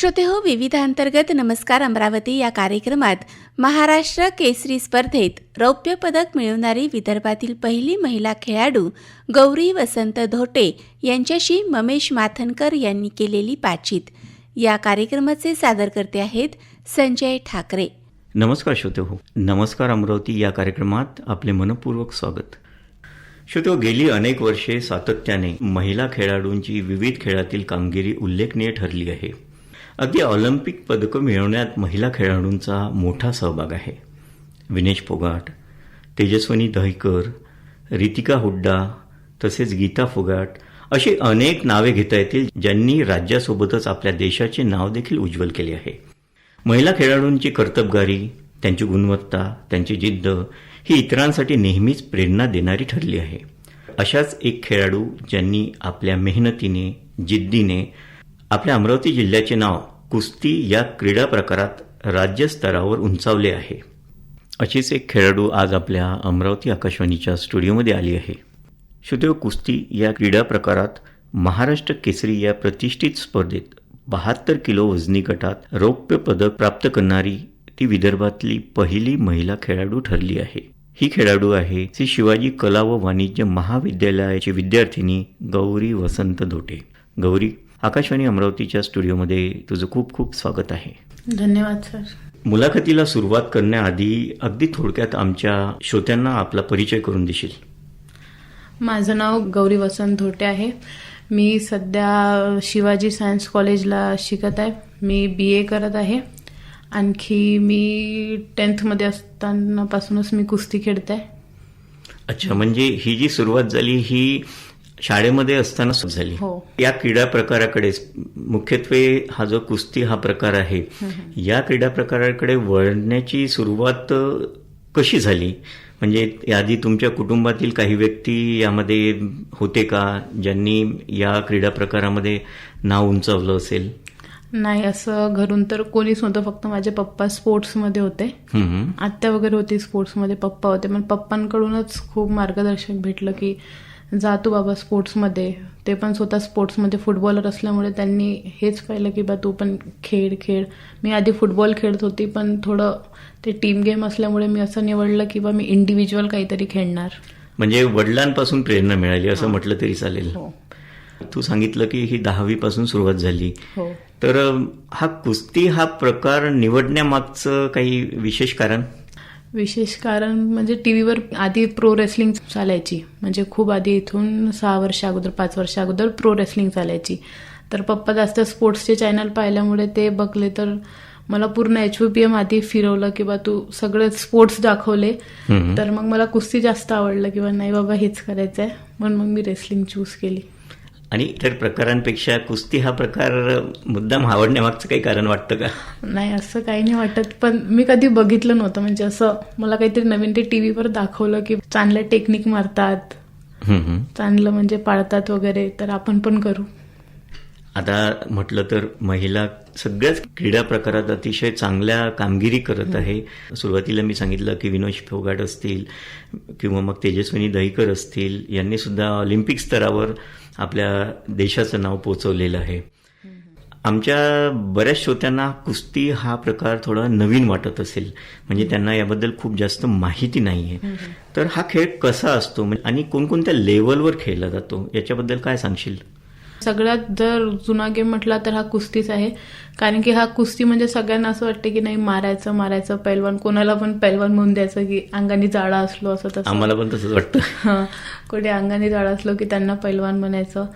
श्रोते हो विविधांतर्गत नमस्कार अमरावती या कार्यक्रमात महाराष्ट्र केसरी स्पर्धेत रौप्य पदक मिळवणारी विदर्भातील पहिली महिला खेळाडू गौरी वसंत धोटे यांच्याशी ममेश माथनकर यांनी केलेली बातचीत. या कार्यक्रमाचे सादरकर्ते आहेत संजय ठाकरे. नमस्कार श्रोते हो नमस्कार अमरावती या कार्यक्रमात आपले मनपूर्वक स्वागत. श्रोते हो, गेली अनेक वर्षे सातत्याने महिला खेळाडूंची विविध खेळातील कामगिरी उल्लेखनीय ठरली आहे. अगदी ऑलिम्पिक पदकं मिळवण्यात महिला खेळाडूंचा मोठा सहभाग आहे. विनेश फोगाट तेजस्वनी दहिकर रितिका हुड्डा तसेच गीता फोगाट अशी अनेक नावे घेता येतील ज्यांनी राज्यासोबतच आपल्या देशाचे नाव देखील उज्ज्वल केले आहे. महिला खेळाडूंची कर्तबगारी त्यांची गुणवत्ता त्यांची जिद्द ही इतरांसाठी नेहमीच प्रेरणा देणारी ठरली आहे. अशाच एक खेळाडू ज्यांनी आपल्या मेहनतीने जिद्दीने आपल्या अमरावती जिल्ह्याचे नाव कुस्ती या क्रीडा प्रकारात राज्यस्तरावर उंचावले आहे. अशीच एक खेळाडू आज आपल्या अमरावती आकाशवाणीच्या स्टुडिओमध्ये आली आहे. श्रुदेव कुस्ती या क्रीडा प्रकारात महाराष्ट्र केसरी या प्रतिष्ठित स्पर्धेत बहात्तर किलो वजनी गटात रौप्य पदक प्राप्त करणारी ती विदर्भातली पहिली महिला खेळाडू ठरली आहे. ही खेळाडू आहे ती शिवाजी कला व वाणिज्य महाविद्यालयाची विद्यार्थिनी गौरी वसंत धोटे. गौरी आकाशवाणी अमरावतीच्या स्टुडिओमध्ये तुझं खूप खूप स्वागत आहे. धन्यवाद सर. मुलाखतीला सुरुवात करण्याआधी अगदी थोडक्यात आमच्या श्रोत्यांना आपला परिचय करून देशील. माझं नाव गौरी वसंत धोटे आहे. मी सध्या शिवाजी सायन्स कॉलेजला शिकत आहे. मी बी ए करत आहे. आणखी मी टेन्थमध्ये असतानापासूनच मी कुस्ती खेळते आहे. अच्छा म्हणजे ही जी सुरुवात झाली ही शाळेमध्ये असताना सुरू झाली. हो. या क्रीडा प्रकाराकडे मुख्यत्वे हा जो कुस्ती हा प्रकार आहे या क्रीडा प्रकाराकडे वळण्याची सुरुवात कशी झाली? म्हणजे याआधी तुमच्या कुटुंबातील काही व्यक्ती यामध्ये होते का ज्यांनी या क्रीडा प्रकारामध्ये नाव उंचावलं असेल? नाही असं घरून तर कोणीच नव्हतं फक्त माझे पप्पा स्पोर्ट्समध्ये होते. आत्या वगैरे होती स्पोर्ट्समध्ये पप्पा होते. पण पप्पांकडूनच खूप मार्गदर्शन भेटलं की जा तू बाबा स्पोर्ट्समध्ये. ते पण स्वतः स्पोर्ट्समध्ये फुटबॉलर असल्यामुळे त्यांनी हेच पाहिलं की बा तू पण खेळ खेळ. मी आधी फुटबॉल खेळत होती पण थोडं ते टीम गेम असल्यामुळे मी असं निवडलं की बा मी इंडिव्हिज्युअल काहीतरी खेळणार. म्हणजे वडिलांपासून प्रेरणा मिळाली असं म्हटलं तरी चालेल. हो. तू सांगितलं की ही दहावी पासून सुरुवात झाली. हो. तर हा कुस्ती हा प्रकार निवडण्यामागचं काही विशेष कारण? विशेष कारण म्हणजे टी व्हीवर आधी प्रो रेसलिंग चालायची. म्हणजे खूप आधी इथून सहा वर्ष अगोदर पाच वर्ष अगोदर प्रो रेसलिंग चालायची. तर पप्पा जास्त स्पोर्ट्सचे चॅनल पाहिल्यामुळे ते बघले तर मला पूर्ण एच पी एम आधी फिरवलं की बा तू सगळे स्पोर्ट्स दाखवले. तर मग मला कुस्ती जास्त आवडलं किंवा नाही बाबा हेच करायचं आहे म्हणून मग मी रेसलिंग चूज केली. आणि इतर प्रकारांपेक्षा कुस्ती हा प्रकार मुद्दाम आवडण्यामागचं काही कारण वाटतं का? नाही असं काही नाही वाटत. पण मी कधी बघितलं नव्हतं. म्हणजे असं मला काहीतरी नवीन ते टी व्हीवर दाखवलं की चांगलं टेक्निक मारतात. चांगलं म्हणजे पाळतात वगैरे तर आपण पण करू. आता म्हटलं तर महिला सगळ्याच क्रीडा प्रकारात अतिशय चांगल्या कामगिरी करत आहे. सुरुवातीला मी सांगितलं की विनोद फोगाट असतील किंवा मग तेजस्विनी दहीकर असतील यांनी सुद्धा ऑलिम्पिक स्तरावर आपल्या देशाचं नाव पोचवलेलं आहे. आमच्या बऱ्याच श्रोत्यांना कुस्ती हा प्रकार थोडा नवीन वाटत असेल. म्हणजे त्यांना याबद्दल खूप जास्त माहिती नाही आहे तर हा खेळ कसा असतो? म्हणजे आणि कोणकोणत्या लेवलवर खेळला जातो? याच्याबद्दल काय सांगशील? सगळ्यात जर जुना गेम म्हटला तर हा कुस्तीच आहे. कारण की हा कुस्ती म्हणजे सगळ्यांना असं वाटतं की नाही मारायचं मारायचं पैलवान कोणाला पण पैलवान म्हणून द्यायचं की अंगाने जाळा असलो असं तसं. आम्हाला पण तसंच वाटतं. हा. कोणी अंगाने जाळा असलो की त्यांना पैलवान म्हणायचं.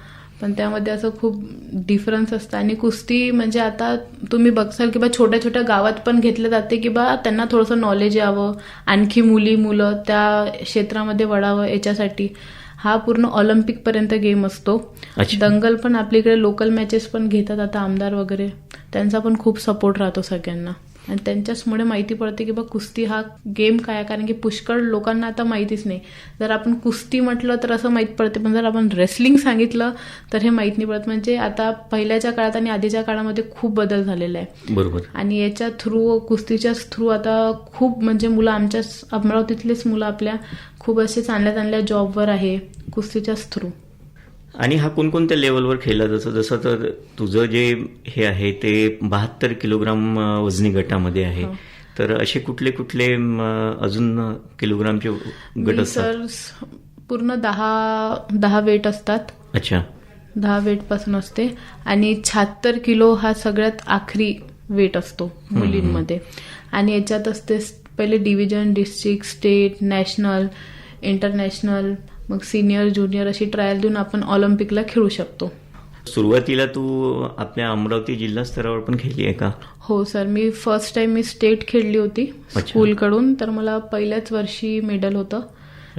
पण त्यामध्ये असं खूप डिफरन्स असतं. आणि कुस्ती म्हणजे आता तुम्ही बघसाल की बा छोट्या छोट्या गावात पण घेतलं जाते की बा त्यांना थोडंसं नॉलेज यावं. आणखी मुली मुलं त्या क्षेत्रामध्ये वळावं याच्यासाठी. हा पूर्ण ऑलिम्पिक पर्यंत गेम असतो. दंगल पण आपल्या इकडे लोकल मॅचेस पण घेतात आता आमदार वगैरे. त्यांचा पण खूप सपोर्ट राहतो सगळ्यांना. आणि त्यांच्याचमुळे माहिती पडते की बा कुस्ती हा गेम काय आहे? कारण की पुष्कळ लोकांना आता माहितीच नाही. जर आपण कुस्ती म्हटलं तर असं माहीत पडते पण जर आपण रेसलिंग सांगितलं तर हे माहीत नाही पडत. म्हणजे आता पहिल्याच्या काळात आणि आधीच्या काळामध्ये खूप बदल झालेला आहे. बरोबर. आणि याच्या थ्रू कुस्तीच्याच थ्रू आता खूप म्हणजे मुलं आमच्याच अमरावतीतलेच मुलं आपल्या खूप असे चांगल्या चांगल्या जॉबवर आहे कुस्तीच्याच थ्रू आणि हा कोणकोणत्या लेवलवर खेळला जातो? जसं तर तुझं जे हे आहे ते बहात्तर किलोग्राम वजनी गटामध्ये आहे. तर असे कुठले कुठले अजून किलोग्रामचे गट असतात? पूर्ण दहा दहा वेट असतात. अच्छा. दहा वेटपासून असते. आणि शहात्तर किलो हा सगळ्यात आखरी वेट असतो मुलींमध्ये. आणि याच्यात असते पहिले division district state national international मग सिनियर ज्युनियर अशी ट्रायल देऊन आपण ऑलिम्पिकला खेळू शकतो. सुरुवातीला तू आपल्या अमरावती जिल्हा स्तरावर पण खेळली आहे का? हो सर मी फर्स्ट टाइम मी स्टेट खेळली होती. स्कूलकडून तर मला पहिल्याच वर्षी मेडल होतं.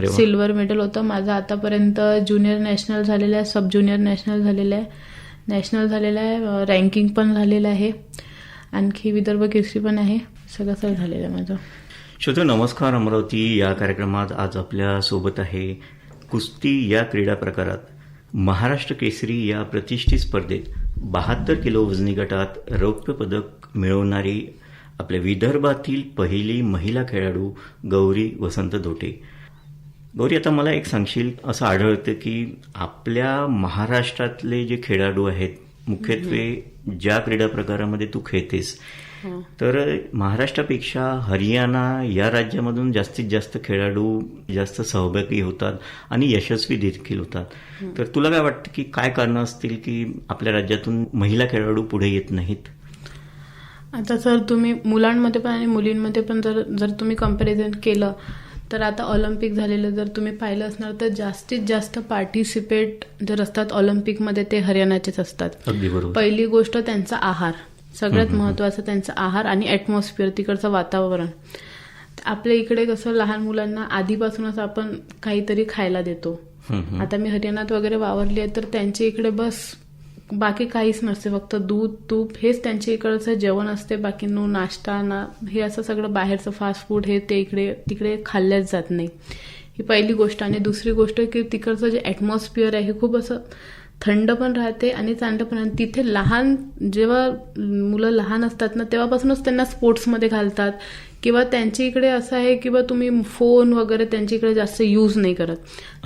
सिल्वर मेडल होतं. माझं आतापर्यंत ज्युनियर नॅशनल झालेलं आहे सब ज्युनियर नॅशनल झालेलं आहे. नॅशनल झालेलं आहे रँकिंग पण झालेलं आहे. आणखी विदर्भ केसरी पण आहे. सगळं सगळं झालेलं आहे माझं. श्रोतो नमस्कार. अमरावती या कार्यक्रमात आज आपल्यासोबत आहे कुस्ती या क्रीडा प्रकारात महाराष्ट्र केसरी या प्रतिष्ठित स्पर्धेत बहात्तर किलो वजनी गटात रौप्य पदक मिळवणारी आपल्या विदर्भातील पहिली महिला खेळाडू गौरी वसंत धोटे. गौरी आता मला एक सांगशील? असं आढळतं की आपल्या महाराष्ट्रातले जे खेळाडू आहेत मुख्यत्वे ज्या क्रीडा प्रकारामध्ये तू खेळतेस तर महाराष्ट्रापेक्षा हरियाणा या राज्यामधून जास्तीत जास्त खेळाडू जास्त सहभागी होतात आणि यशस्वी देखील होतात. तर तुला काय वाटतं की काय कारणं असतील की आपल्या राज्यातून महिला खेळाडू पुढे येत नाहीत? आता सर तुम्ही मुलांमध्ये पण आणि मुलींमध्ये पण जर जर तुम्ही कंपॅरिझन केलं तर आता ऑलिम्पिक झालेलं जर तुम्ही पाहिलं असणार तर जास्तीत जास्त पार्टिसिपेट जर असतात ऑलिम्पिकमध्ये ते हरियाणाचेच असतात. अगदी बरोबर. पहिली गोष्ट त्यांचा आहार. सगळ्यात महत्वाचं त्यांचा आहार आणि ॲटमॉस्फिअर तिकडचं वातावरण. आपल्या इकडे कसं लहान मुलांना आधीपासूनच आपण काहीतरी खायला देतो. आता मी हरियाणात वगैरे वावरली आहे तर त्यांच्या इकडे बस बाकी काहीच नसते. फक्त दूध तूप हेच त्यांच्या इकडचं जेवण असते. बाकी नो नाश्ता ना हे असं सगळं बाहेरचं फास्ट फूड हे ते इकडे तिकडे खाल्ल्याच जात नाही. ही पहिली गोष्ट. आणि दुसरी गोष्ट की तिकडचं जे ॲटमॉस्फिअर आहे हे खूप असं थंड पण राहते आणि चांगलं पण आणि तिथे लहान जेव्हा मुलं लहान असतात ना तेव्हापासूनच त्यांना स्पोर्ट्समध्ये घालतात. किंवा त्यांच्या इकडे असं आहे की बा तुम्ही फोन वगैरे त्यांच्या इकडे जास्त यूज नाही करत.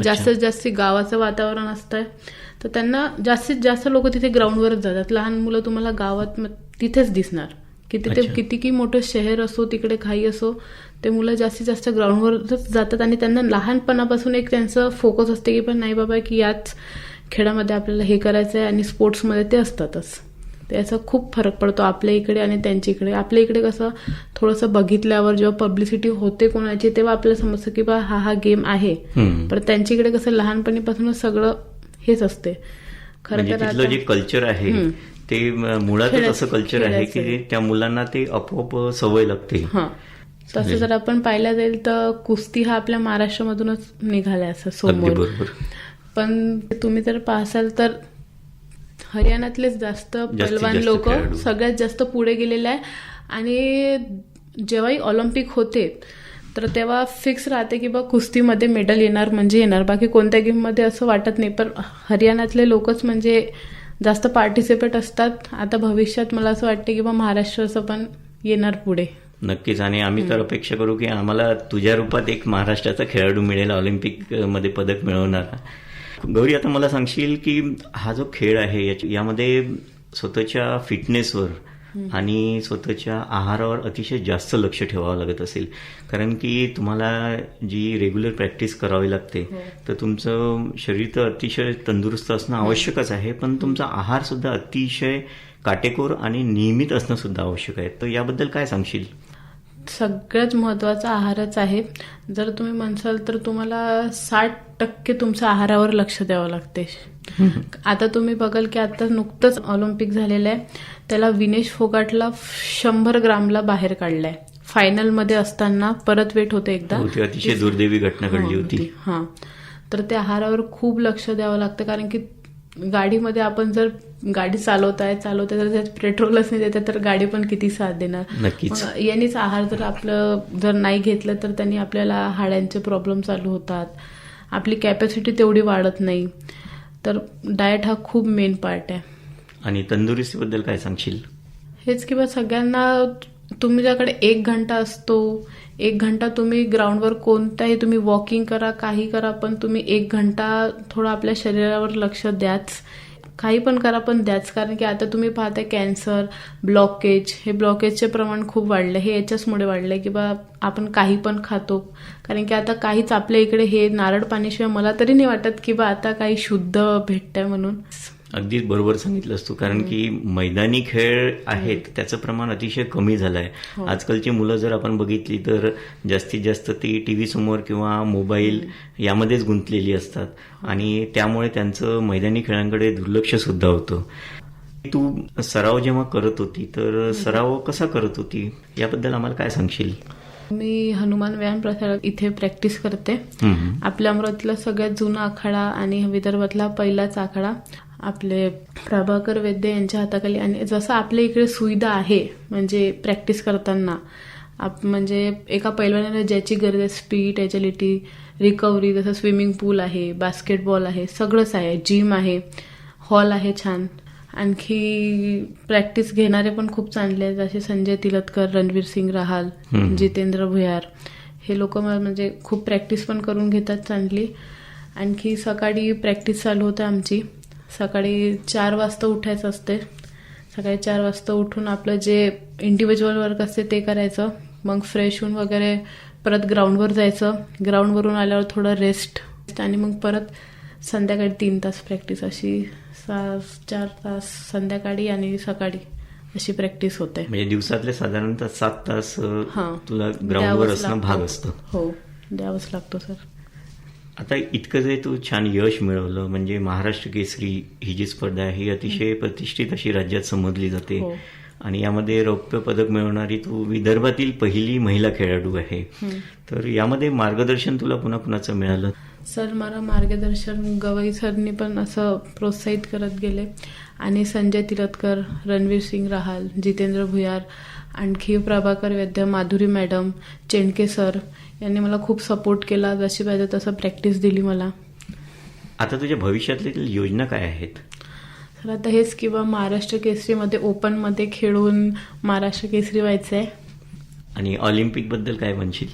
जास्तीत जास्त गावाचं वातावरण असतं तर त्यांना जास्तीत जास्त लोक तिथे ग्राउंडवरच जातात. लहान मुलं तुम्हाला गावात तिथेच दिसणार. की तिथे. किती की मोठं शहर असो तिकडे काही असो ते मुलं जास्तीत जास्त ग्राउंडवरच जातात. आणि त्यांना लहानपणापासून एक त्यांचं फोकस असते की पण नाही बाबा की याच खेळामध्ये आपल्याला हे करायचं आहे आणि स्पोर्ट्समध्ये ते असतातच. त्याचा खूप फरक पडतो आपल्या इकडे आणि त्यांच्या इकडे. आपल्या इकडे कसं थोडंसं बघितल्यावर जेव्हा पब्लिसिटी होते कोणाची तेव्हा आपल्याला समजतं की बा हा हा गेम आहे. पण त्यांच्या इकडे कसं लहानपणीपासूनच सगळं हेच असते. खरं म्हणजे तर जे कल्चर आहे. ते मुळातच असं कल्चर आहे की. त्या मुलांना ते आपोआप सवय लागते. हा. तसं जर आपण पाहायला जाईल तर कुस्ती हा आपल्या महाराष्ट्रामधूनच निघालाय असं समोर. पण तुम्ही जर पाहसाल तर हरियाणातलेच जास्त पैलवान जास्त लोक. सगळ्यात जास्त पुढे गेलेले आहे. आणि जेव्हाही ऑलिम्पिक होते तर तेव्हा फिक्स राहते की बा कुस्तीमध्ये मेडल येणार म्हणजे येणार. बाकी कोणत्या गेममध्ये असं वाटत नाही. पण हरियाणातले लोकच म्हणजे जास्त पार्टिसिपेट असतात. आता भविष्यात मला असं वाटते की बा महाराष्ट्राचं पण येणार पुढे. नक्कीच. आणि आम्ही तर अपेक्षा करू की आम्हाला तुझ्या रूपात एक महाराष्ट्राचा खेळाडू मिळेल. ऑलिम्पिकमध्ये पदक मिळवणारा. गौरी आता मला सांगशील की हा जो खेळ आहे यामध्ये स्वतःच्या फिटनेसवर आणि स्वतःच्या आहारावर अतिशय जास्त लक्ष ठेवावं लागत असेल. कारण की तुम्हाला जी रेग्युलर प्रॅक्टिस करावी लागते तर तुमचं शरीर तर अतिशय तंदुरुस्त असणं आवश्यकच आहे पण तुमचा आहार सुद्धा अतिशय काटेकोर आणि नियमित असणं सुद्धा आवश्यक आहे. तर याबद्दल काय सांगशील? सगळ्यात महत्त्वाचा आहारच आहे. जर तुम्ही म्हणसाल तर तुम्हाला साठ टक्के तुमच्या आहारावर लक्ष द्यावं लागते. आता तुम्ही बघाल की आता नुकतंच ऑलिम्पिक झालेलं आहे. त्याला विनेश फोगाटला शंभर ग्रामला बाहेर काढलाय. फायनलमध्ये असताना परत वेट होते एकदा. हो, अतिशय दुर्दैवी घटना घडली हो, होती. हा. तर त्या आहारावर खूप लक्ष द्यावं लागतं कारण की गाडीमध्ये आपण जर गाडी चालवताय चालवताय तर त्यात पेट्रोलच नाही देतात तर गाडी पण किती साथ देणार? नक्कीच. यांनीच आहार जर आपलं जर नाही घेतलं तर त्यांनी आपल्याला हाड्यांचे प्रॉब्लेम चालू होतात. आपली कॅपॅसिटी तेवढी वाढत नाही. तर डाएट हा खूप मेन पार्ट आहे. आणि तंदुरुस्तीबद्दल काय सांगशील? हेच किंवा सगळ्यांना तुमच्याकडे एक घंटा असतो एक घंटा तुम्ही ग्राउंडवर कोणताही तुम्ही वॉकिंग करा काही करा पण तुम्ही एक घंटा थोडं आपल्या शरीरावर लक्ष द्याच. काही पण करा पण द्याच. कारण की आता तुम्ही पाहता कॅन्सर ब्लॉकेज हे ब्लॉकेजचे प्रमाण खूप वाढलं हे याच्याचमुळे वाढलंय की बा आपण काही पण खातो. कारण की आता काहीच आपल्या इकडे हे नारळ पाण्याशिवाय मला तरी नाही वाटत की बा आता काही शुद्ध भेटतंय म्हणून. अगदीच बरोबर सांगितलंस तू कारण की मैदानी खेळ आहेत त्याचं प्रमाण अतिशय कमी झालं आहे आजकालची मुलं जर आपण बघितली तर जास्तीत जास्त ती टी व्ही समोर किंवा मोबाईल यामध्येच गुंतलेली असतात. आणि त्यामुळे त्यांचं मैदानी खेळांकडे दुर्लक्ष सुद्धा होतं. तू सराव जेव्हा करत होती तर सराव कसा करत होती? याबद्दल आम्हाला काय सांगशील? मी हनुमान व्यायाम प्रसार इथे प्रॅक्टिस करते. आपल्या अमरावतीला सगळ्यात जुना आखाडा आणि विदर्भातला पहिलाच आखाडा. आपले प्रभाकर वैद्य यांच्या हाताखाली आणि जसं आपल्या इकडे सुविधा आहे म्हणजे प्रॅक्टिस करताना आप म्हणजे एका पैलवानाला ज्याची गरज आहे स्पीड एजलिटी रिकव्हरी जसं स्विमिंग पूल आहे बास्केटबॉल आहे सगळंच आहे जिम आहे हॉल आहे छान. आणखी प्रॅक्टिस घेणारे पण खूप चांगले आहेत जसे संजय तिलतकर रणवीर सिंग राहाल. जितेंद्र भुयार. हे लोक म्हणजे खूप प्रॅक्टिस पण करून घेतात चांगली. आणखी सकाळी प्रॅक्टिस चालू होते आमची. सकाळी चार वाजता उठायचं असते. सकाळी चार वाजता उठून आपलं जे इंडिव्हिज्युअल वर्क असते ते करायचं. मग फ्रेश होऊन वगैरे परत ग्राउंडवर जायचं. ग्राउंडवरून आल्यावर थोडं रेस्ट आणि मग परत संध्याकाळी तीन तास प्रॅक्टिस अशी सहा चार तास संध्याकाळी आणि सकाळी अशी प्रॅक्टिस होते. म्हणजे दिवसातले साधारणतः सात तास हां. तुला ग्राउंडवर असणं. भाग असतं. हो द्यावंच लागतो सर आता इतकं जे तू छान यश मिळवलं म्हणजे महाराष्ट्र केसरी ही जी स्पर्धा आहे ही अतिशय प्रतिष्ठित अशी राज्यात समजली जाते. हो. आणि यामध्ये रौप्य पदक मिळवणारी तू विदर्भातील पहिली महिला खेळाडू आहे. तर यामध्ये मार्गदर्शन तुला पुन्हा कुणाचं मिळालं? सर मला मार्गदर्शन गवई सरनी पण असं प्रोत्साहित करत गेले. आणि संजय तिरतकर रणवीर सिंग राहाल जितेंद्र भुयार आणखी प्रभाकर वैद्य माधुरी मॅडम चेंडके सर यांनी मला खूप सपोर्ट केला जशी पाहिजे तसं प्रॅक्टिस दिली मला. आता तुझ्या भविष्यातील योजना काय आहेत? तर आता हेच किंवा महाराष्ट्र केसरीमध्ये ओपनमध्ये खेळून महाराष्ट्र केसरी व्हायचं आहे आणि ऑलिम्पिकबद्दल काय म्हणशील?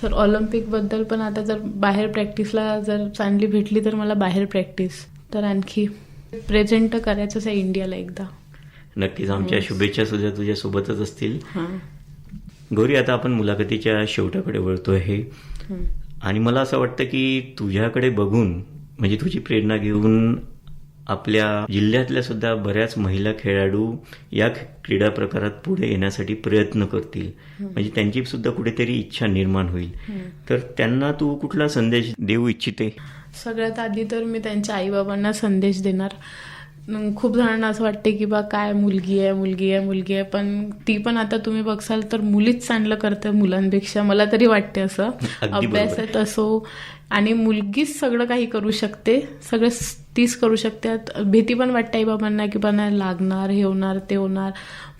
सर ऑलिम्पिकबद्दल पण आता जर बाहेर प्रॅक्टिसला जर चांगली भेटली तर मला बाहेर प्रॅक्टिस तर आणखी प्रेझेंट करायचंच आहे इंडियाला एकदा. नक्कीच आमच्या शुभेच्छा सुद्धा तुझ्या सोबतच असतील गौरी आता आपण मुलाखतीच्या शेवटाकडे वळतो आहे हं. आणि मला असं वाटतं की तुझ्याकडे बघून म्हणजे तुझी प्रेरणा घेऊन आपल्या जिल्ह्यातल्या सुद्धा बऱ्याच महिला खेळाडू या क्रीडा प्रकारात पुढे येण्यासाठी प्रयत्न करतील. म्हणजे त्यांची सुद्धा कुठेतरी इच्छा निर्माण होईल. तर त्यांना तू कुठला संदेश देऊ इच्छिते? सगळ्यात आधी तर मी त्यांच्या आईबाबांना संदेश देणार. खूप जणांना असं वाटते की बा काय मुलगी आहे मुलगी आहे मुलगी आहे. पण ती पण आता तुम्ही बघसाल तर मुलीच चांगलं करते मुलांपेक्षा. मला तरी वाटते असं. अभ्यासात असो आणि मुलगीच सगळं काही करू शकते. सगळं तीच करू शकते. भीती पण वाटते आईबाबांना की बा लागणार हे होणार ते होणार.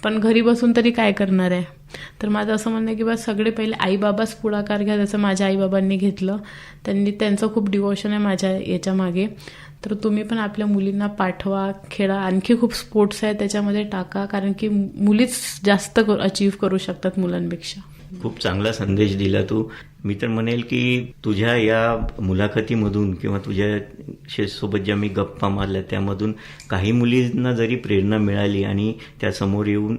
पण घरी बसून तरी काय करणार आहे? तर माझं असं म्हणणं आहे की बा सगळे पहिले आईबाबाच पुढाकार घ्या जसं माझ्या आईबाबांनी घेतलं. त्यांनी त्यांचं खूप डिवोशन आहे माझ्या याच्या मागे. तर तुम्ही पण आपल्या मुलींना पाठवा खेळा. आणखी खूप स्पोर्ट्स आहे त्याच्यामध्ये टाका. कारण की मुलीच जास्त अचीव करू शकतात मुलांपेक्षा. खूप चांगला संदेश दिला तू. मी तर म्हणेल की तुझ्या या मुलाखतीमधून किंवा तुझ्या शे- सोबत ज्या मी गप्पा मारल्या त्यामधून काही मुलींना जरी प्रेरणा मिळाली आणि त्या समोर येऊन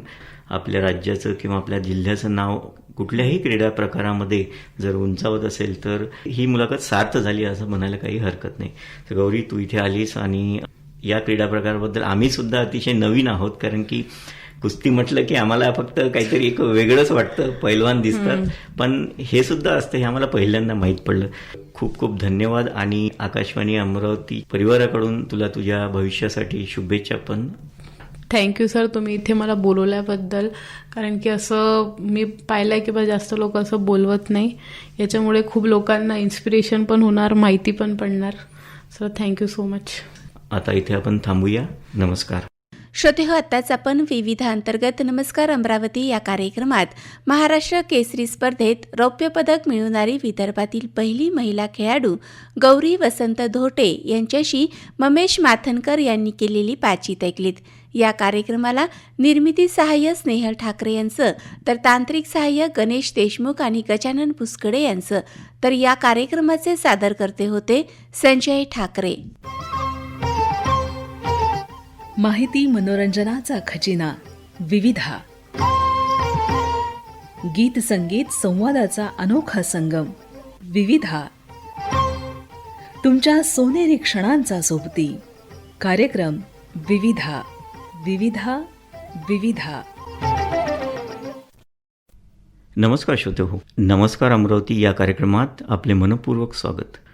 आपल्या राज्याचं किंवा आपल्या जिल्ह्याचं नाव कुठल्याही क्रीडा प्रकारामध्ये जर उंचावत असेल तर ही मुलाखत सार्थ झाली असं म्हणायला काही हरकत नाही. तर गौरी तू इथे आलीस आणि या क्रीडा प्रकाराबद्दल आम्ही सुद्धा अतिशय नवीन आहोत कारण की कुस्ती म्हटलं की आम्हाला फक्त काहीतरी एक वेगळंच वाटतं पैलवान दिसतात. पण हे सुद्धा असतं हे आम्हाला पहिल्यांदा माहीत पडलं. खूप खूप धन्यवाद आणि आकाशवाणी अमरावती परिवाराकडून तुला तुझ्या भविष्यासाठी शुभेच्छा पण थँक्यू सर तुम्ही इथे मला बोलवल्याबद्दल. कारण की असं मी पाहिलंय की बा जास्त लोक असं बोलवत नाही. याच्यामुळे खूप लोकांना इन्स्पिरेशन पण होणार माहिती पण पडणार. सर थँक्यू सो मच आता इथे आपण थांबूया. नमस्कार. श्रोते हो आत्ताच आपण विविध अंतर्गत नमस्कार अमरावती या कार्यक्रमात महाराष्ट्र केसरी स्पर्धेत रौप्य पदक मिळवणारी विदर्भातील पहिली महिला खेळाडू गौरी वसंत धोटे यांच्याशी ममेश माथनकर यांनी केलेली बातचीत ऐकलीत. या कार्यक्रमाला निर्मिती सहाय्य स्नेहल ठाकरे यांचं तर तांत्रिक सहाय्य गणेश देशमुख आणि गजानन पुस्कडे यांचं. तर या कार्यक्रमाचे सादरकर्ते होते संजय ठाकरे. माहिती मनोरंजनाचा खजिना विविधा. गीत संगीत संवादाचा अनोखा संगम विविधा. तुमच्या सोनेरी क्षणांचा सोबती कार्यक्रम विविधा. विविधा विविधा. नमस्कार श्रोते हो नमस्कार अमरावती या कार्यक्रमात आपले मनपूर्वक स्वागत.